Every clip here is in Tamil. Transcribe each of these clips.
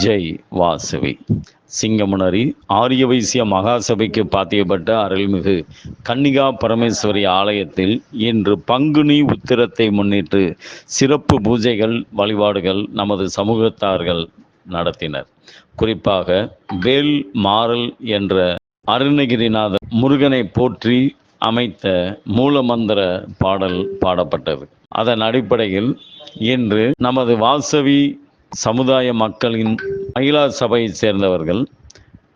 ஜெய் வாசவி. சிங்கமுனரி ஆரிய வைசிய மகாசபைக்கு பாத்தியப்பட்ட அருள்மிகு கன்னிகா பரமேஸ்வரி ஆலயத்தில் இன்று பங்குனி உத்திரத்தை முன்னிட்டு சிறப்பு பூஜைகள் வழிபாடுகள் நமது சமூகத்தார்கள் நடத்தினர். குறிப்பாக வேல் மாறல் என்ற அருணகிரிநாதர் முருகனை போற்றி அமைத்த மூலமந்திர பாடல் பாடப்பட்டது. அதன் அடிப்படையில் இன்று நமது வாசவி சமுதாய மக்களின் மகிழா சபையைச் சேர்ந்தவர்கள்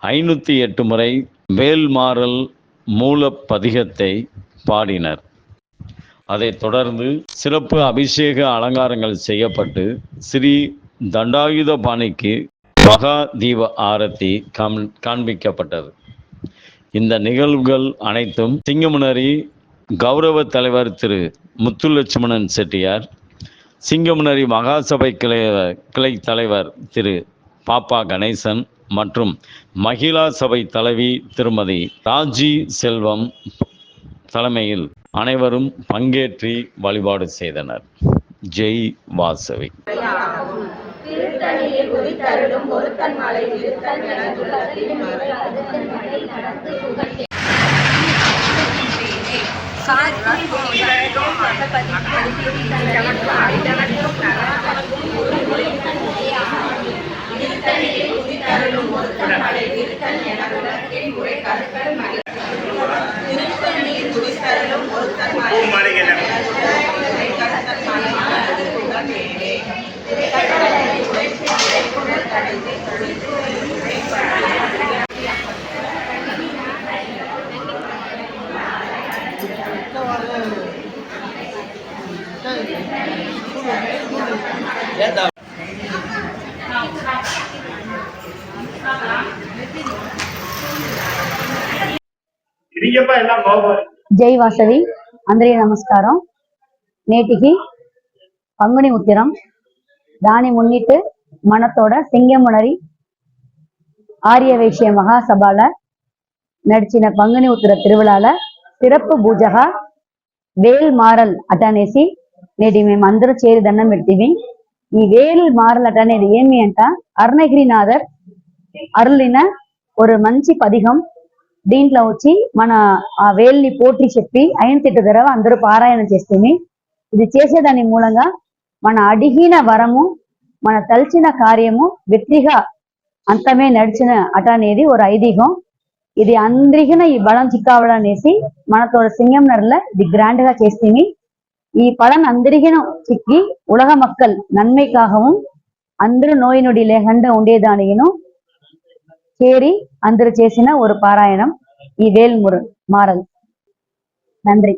ஐநூற்றி எட்டு முறை வேல்மாறல் மூல பதிகத்தை பாடினர். அதைத் தொடர்ந்து சிறப்பு அபிஷேக அலங்காரங்கள் செய்யப்பட்டு ஸ்ரீ தண்டாயுத பாணிக்கு மகா தீப ஆரத்தி காம் காண்பிக்கப்பட்டது. இந்த நிகழ்வுகள் அனைத்தும் சிங்கமுனரி கௌரவ தலைவர் திரு முத்துலட்சுமணன் செட்டியார் சிங்கமுனரி மகாசபை கிளை கிளை தலைவர் திரு பாப்பா கணேசன் மற்றும் மகிழா சபை தலைவி திருமதி ராஜி செல்வம் தலைமையில் அனைவரும் பங்கேற்றி வழிபாடு செய்தனர். ஜெய் வாசவி. திருத்தணியில் ஒருத்தன் மலை কেমন বাড়িতে আমার খুব ஜெய் வாசவி అందరికీ நமஸ்காரம். నేటికి பங்குனி உத்திரம். தானி முன்னிட்டு மனத்தோட சிங்கமுனரி ஆரிய வைசிய மகாசபால நடிச்சின பங்குனி உத்திர திருவிழால சிறப்பு பூஜகா వేల్ మారల్ అట అనేసి నేటి మేమందరూ చేరి దండం పెడితివి. ఈ వేల్ మారల్ అట అనేది ఏమి అంట? అరుణగిరినాథర్ అరులిన ఒక మంచి పదిహం. దీంట్లో వచ్చి మన ఆ వేల్ని పోటీ చెప్పి అయిన తిట్టు ధర అందరూ పారాయణం చేస్తేమి. ఇది చేసేదాని మూలంగా మన అడిగిన వరము మన తలిచిన కార్యము వ్యక్తిగా అంతమే నడిచిన అట అనేది ఒక ఐదీహం. ఇది అందరికిన ఈ బలం చిక్కావడం అనేసి మనతో సింగం నరల ఇది గ్రాండ్ గా చేస్తేమి ఈ பலன் అందరికిన చిక్కి ఉలగ மக்கள் நன்மைக்காகவும் అందరూ నోయి నొడి లేకుండా ఉండేదానిను చేరి అందరూ చేసిన ஒரு பாராயணம் ఈ வேல்முரு மாறல் நன்றி